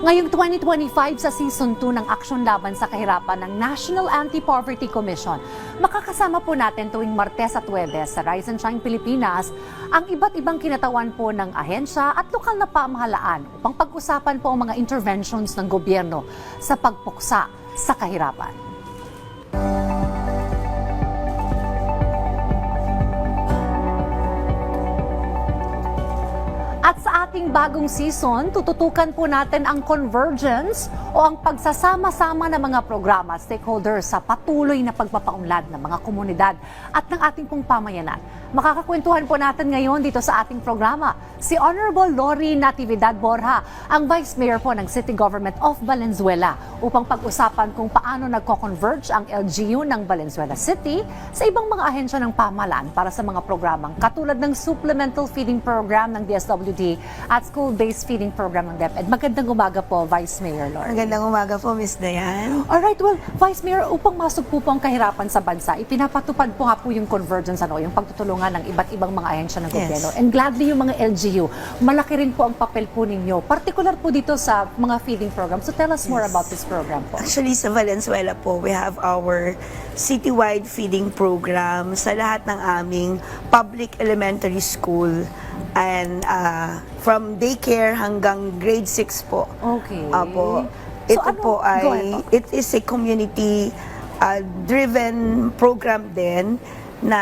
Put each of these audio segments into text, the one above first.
Ngayong 2025 sa Season 2 ng Aksyon Laban sa Kahirapan ng National Anti-Poverty Commission, makakasama po natin tuwing Martes at Webes sa Rise and Shine Pilipinas ang iba't ibang kinatawan po ng ahensya at lokal na pamahalaan upang pag-usapan po ang mga interventions ng gobyerno sa pagpuksa sa kahirapan. At sa ating bagong season, tututukan po natin ang convergence o ang pagsasama-sama ng mga programa stakeholders sa patuloy na pagpapaunlad ng mga komunidad at ng ating pong pamayanan. Makakakwentuhan po natin ngayon dito sa ating programa si Honorable Lori Natividad Borja, ang Vice Mayor po ng City Government of Valenzuela upang pag-usapan kung paano nagko-converge ang LGU ng Valenzuela City sa ibang mga ahensya ng pamahalaan para sa mga programang katulad ng Supplemental Feeding Program ng DSWD at School-Based Feeding Program ng DepEd. Magandang umaga po, Vice Mayor Lori. Magandang umaga po, Miss Dayan. Alright, well, Vice Mayor, upang masugpo po ang kahirapan sa bansa, ipinapatupad po nga po yung convergence, ano, yung pagtutulungan ng iba't ibang mga ahensya ng Yes. gobyerno. And gladly yung mga LGU, malaki rin po ang papel po ninyo, particular po dito sa mga feeding program. So tell us more Yes. about this program po. Actually, sa Valenzuela po, we have our citywide feeding program sa lahat ng aming public elementary school and uh, from daycare hanggang grade 6 po. Okay. Apo. So Ito ano- po ahead ay, po. it is a community uh, driven program din na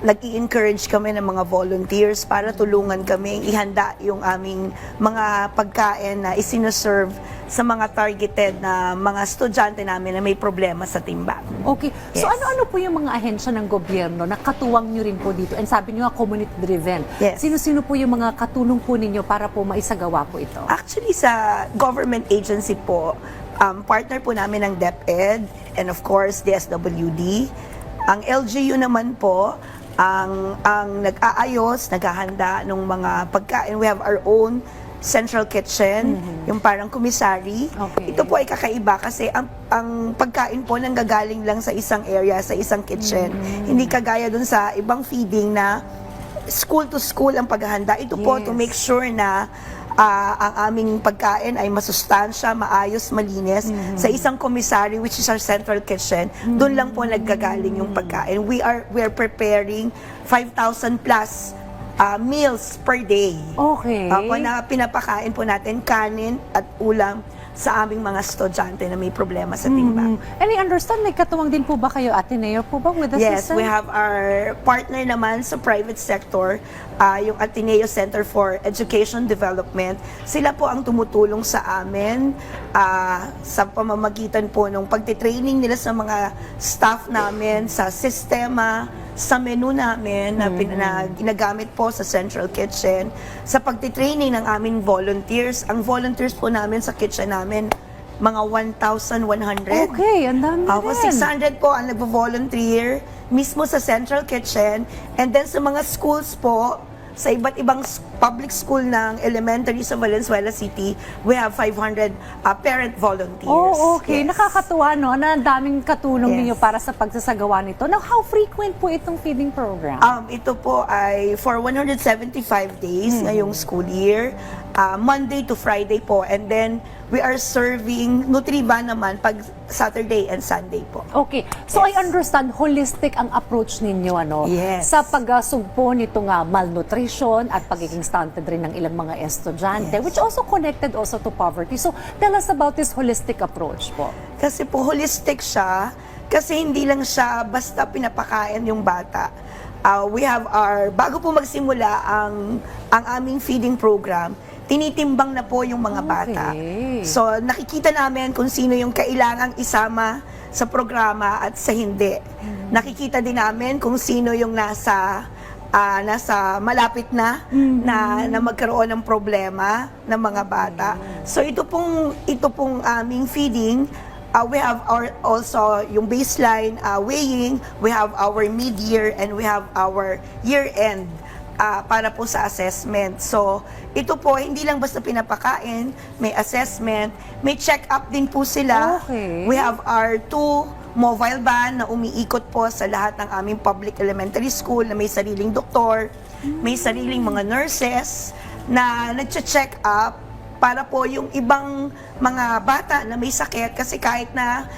nag encourage kami ng mga volunteers para tulungan kami ihanda yung aming mga pagkain na isinuserve sa mga targeted na mga estudyante namin na may problema sa timba. Okay. So Yes. ano-ano po yung mga ahensya ng gobyerno na katuwang nyo rin po dito? And sabi nyo nga, community-driven. Yes. Sino-sino po yung mga katulong po ninyo para po maisagawa po ito? Actually, sa government agency po, um, partner po namin ng DepEd and of course, DSWD. Ang LGU naman po, ang, ang nag-aayos, naghahanda ng mga pagkain. We have our own central kitchen, yung parang commissary. Okay. Ito po ay kakaiba kasi ang, ang pagkain po nanggagaling lang sa isang area, sa isang kitchen. Hindi kagaya dun sa ibang feeding na school to school ang paghahanda. Ito po to Yes. make sure na ah, ang aming pagkain ay masustansya, maayos, malinis sa isang commissary which is our central kitchen. Doon lang po naggagaling yung pagkain. We are we are preparing 5,000 plus ah, meals per day. Okay. Apo, na pinapakain po natin kanin at ulam sa aming mga estudyante na may problema sa timba. Mm. And I understand, may katuwang din po ba kayo, Ateneo po ba, with the Yes, system? we have our partner naman sa private sector, ah, yung Ateneo Center for Education Development. Sila po ang tumutulong sa amin ah, sa pamamagitan po ng pagtitraining nila sa mga staff namin, sa sistema, sa menu namin na, pin- na ginagamit po sa Central Kitchen, sa pagtitraining ng aming volunteers. Ang volunteers po namin sa kitchen namin, mga 1,100. Okay, ang dami Ako, rin. 600 po ang nagvo-volunteer mismo sa Central Kitchen. And then sa mga schools po, sa iba't ibang public school ng elementary sa Valenzuela City, we have 500 uh, parent volunteers. Oh, okay. Yes. Nakakatuwa, no? Na ang daming katulong Yes. ninyo para sa pagsasagawa nito. Now, how frequent po itong feeding program? Um, ito po ay for 175 days Hmm. ngayong school year, uh, Monday to Friday po. And then we are serving Nutriba naman pag Saturday and Sunday po. Okay. So, Yes. I understand, holistic ang approach ninyo, ano? Yes. Sa pagsugpo nito nga, malnutrition at pagiging stunted rin ng ilang mga estudyante, Yes. which also connected also to poverty. So, tell us about this holistic approach po. Kasi po holistic siya, kasi hindi lang siya basta pinapakain yung bata. Uh, we have our, bago po magsimula ang, ang aming feeding program, tinitimbang na po yung mga bata. Okay. So nakikita namin kung sino yung kailangang isama sa programa at sa hindi. Nakikita din namin kung sino yung nasa ah, nasa malapit na na na magkaroon ng problema ng mga bata. So ito pong ito pong aming feeding Uh, we have our also yung baseline uh, weighing, we have our mid-year and we have our year-end ah, para po sa assessment. So, ito po, hindi lang basta pinapakain, may assessment, may check-up din po sila. Okay. We have our two mobile van na umiikot po sa lahat ng aming public elementary school na may sariling doktor, may sariling mga nurses na nagche-check up para po yung ibang mga bata na may sakit kasi kahit na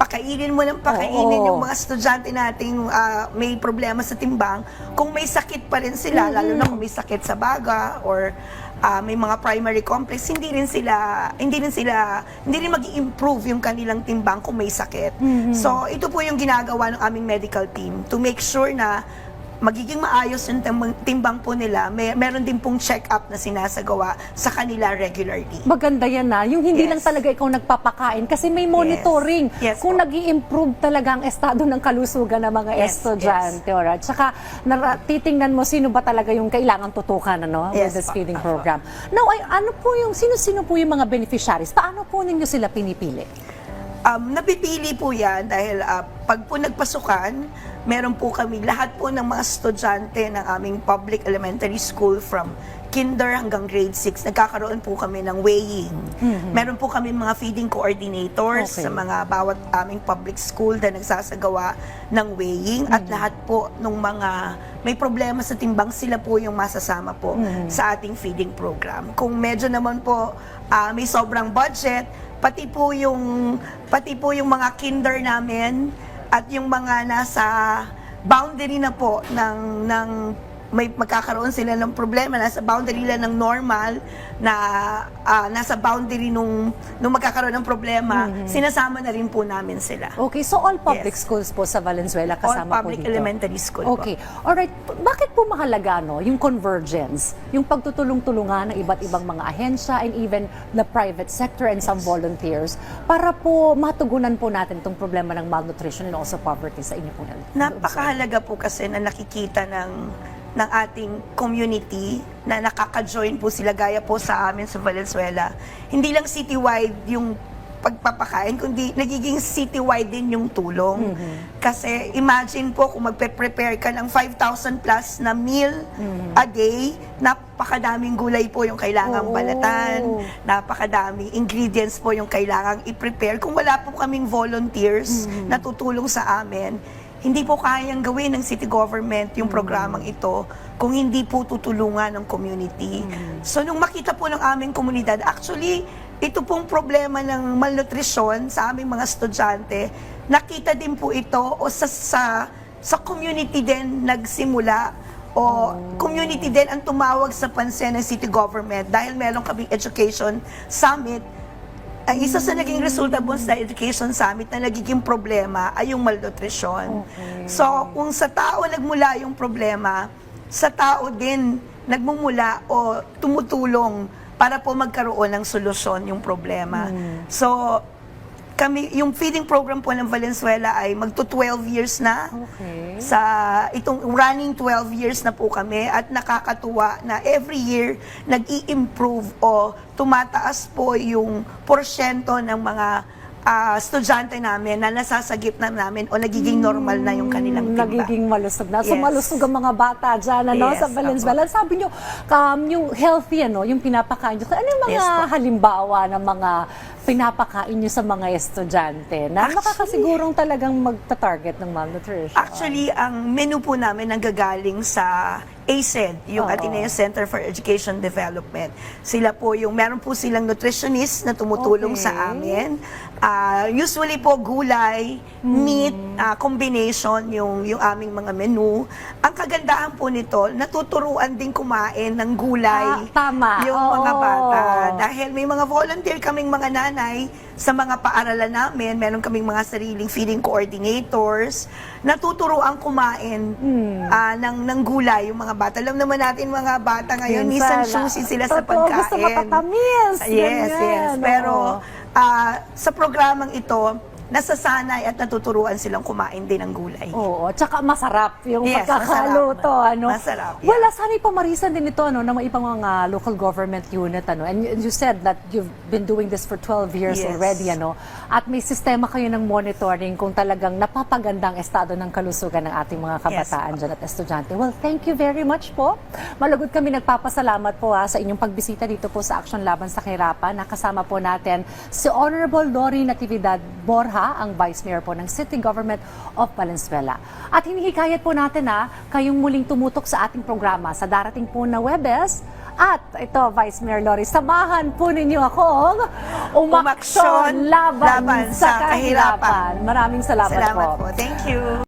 pakainin mo ng pakainin Oo. yung mga estudyante nating ah, may problema sa timbang, kung may sakit pa rin sila, lalo na kung may sakit sa baga or ah, may mga primary complex, hindi rin sila hindi rin sila hindi rin magi-improve yung kanilang timbang kung may sakit. So, ito po yung ginagawa ng aming medical team to make sure na magiging maayos yung timbang, timbang po nila. May, meron din pong check-up na sinasagawa sa kanila regularly. Maganda yan na. Yung hindi Yes. lang talaga ikaw nagpapakain kasi may monitoring Yes kung po. nag improve talaga ang estado ng kalusugan ng mga Yes, estudyante. Alright. Tsaka nara- titingnan mo sino ba talaga yung kailangan tutukan ano, with Yes this po. feeding Opo. program. Now, ay, ano po yung, sino-sino po yung mga beneficiaries? Paano po ninyo sila pinipili? Um, napipili po yan dahil ah, pag po nagpasukan, meron po kami lahat po ng mga estudyante ng aming public elementary school from kinder hanggang grade 6, nagkakaroon po kami ng weighing. Meron po kami mga feeding coordinators Okay. sa mga bawat aming public school na nagsasagawa ng weighing at lahat po ng mga may problema sa timbang, sila po yung masasama po sa ating feeding program. Kung medyo naman po ah, may sobrang budget, pati po yung pati po yung mga kinder namin at yung mga nasa boundary na po ng ng may magkakaroon sila ng problema nasa boundary lang ng normal na ah, nasa boundary nung nung magkakaroon ng problema sinasama na rin po namin sila Okay, so all public Yes. schools po sa Valenzuela all kasama public po dito? elementary school Okay. po Alright. Bakit po mahalaga no, yung convergence, yung pagtutulong-tulungan ng iba't ibang mga ahensya and even the private sector and some volunteers para po matugunan po natin itong problema ng malnutrition and also poverty sa inyo po. napakahalaga po kasi na nakikita ng ng ating community na nakaka-join po sila gaya po sa amin sa Valenzuela. Hindi lang citywide yung pagpapakain, kundi nagiging citywide din yung tulong. Kasi imagine po kung magpe-prepare ka ng 5,000 plus na meal a day, napakadaming gulay po yung kailangang Oo. balatan, napakadaming ingredients po yung kailangang i-prepare. Kung wala po kaming volunteers na tutulong sa amin, hindi po kayang gawin ng city government yung programang ito kung hindi po tutulungan ng community. So nung makita po ng aming komunidad, actually, ito pong problema ng malnutrition sa aming mga estudyante, nakita din po ito o sa, sa, sa community din nagsimula o community din ang tumawag sa pansin ng city government dahil meron kaming education summit ang isa sa naging resulta po sa Education Summit na nagiging problema ay yung malnutrition. Okay. So, kung sa tao nagmula yung problema, sa tao din nagmumula o tumutulong para po magkaroon ng solusyon yung problema. So, kami, yung feeding program po ng Valenzuela ay magto 12 years na Okay. sa itong running 12 years na po kami at nakakatuwa na every year nag-i-improve o tumataas po yung porsyento ng mga ah, estudyante namin na nasasagip na namin o nagiging normal na yung kanilang timba. Hmm, Nagiging malusog na. So Yes. malusog ang mga bata dyan ano, Yes, sa Valenzuela. Sabi nyo, um, yung healthy, ano, yung pinapakain nyo. Ano yung mga Yes halimbawa ng mga pinapakain nyo sa mga estudyante na Actually- makakasigurong talagang magta-target ng malnutrition? Actually, ang menu po namin nanggagaling sa ACED, yung Oo. Ateneo Center for Education Development. Sila po yung, meron po silang nutritionist na tumutulong Okay. sa amin. Ah, usually po gulay, Hmm. meat, ah, combination yung, yung aming mga menu. Ang kagandahan po nito, natuturuan din kumain ng gulay. Ah, tama. Yung mga Oo. bata. Dahil may mga volunteer kaming mga nanay sa mga paaralan namin, meron kaming mga sariling feeding coordinators, natuturuan kumain Hmm. ah, ng, ng gulay yung mga bata. Alam naman natin mga bata ngayon, minsan choosy sila sa Totoo, pagkain. gusto matatamis. Yes, Ganyan, yes. Pero ah, sa programang ito, nasasanay at natuturuan silang kumain din ng gulay. Oo, tsaka masarap yung Yes, pagkakaluto. masarap. Ano? Masarap, yeah. Wala, sana pamarisan din ito ano, ng mga ibang mga local government unit. Ano? And you, said that you've been doing this for 12 years Yes. already. Ano? At may sistema kayo ng monitoring kung talagang napapagandang estado ng kalusugan ng ating mga kabataan Yes, dyan at estudyante. Well, thank you very much po. Malugod kami nagpapasalamat po ha, sa inyong pagbisita dito po sa Action Laban sa Kahirapan. Nakasama po natin si Honorable Lori Natividad Borja Buha, ang Vice Mayor po ng City Government of Valenzuela. At hinihikayat po natin na kayong muling tumutok sa ating programa sa darating po na Webes. At ito, Vice Mayor Lori, samahan po ninyo akong umaksyon Umaksyon laban, laban sa kahirapan. Maraming salamat, Salamat po. po. Thank you.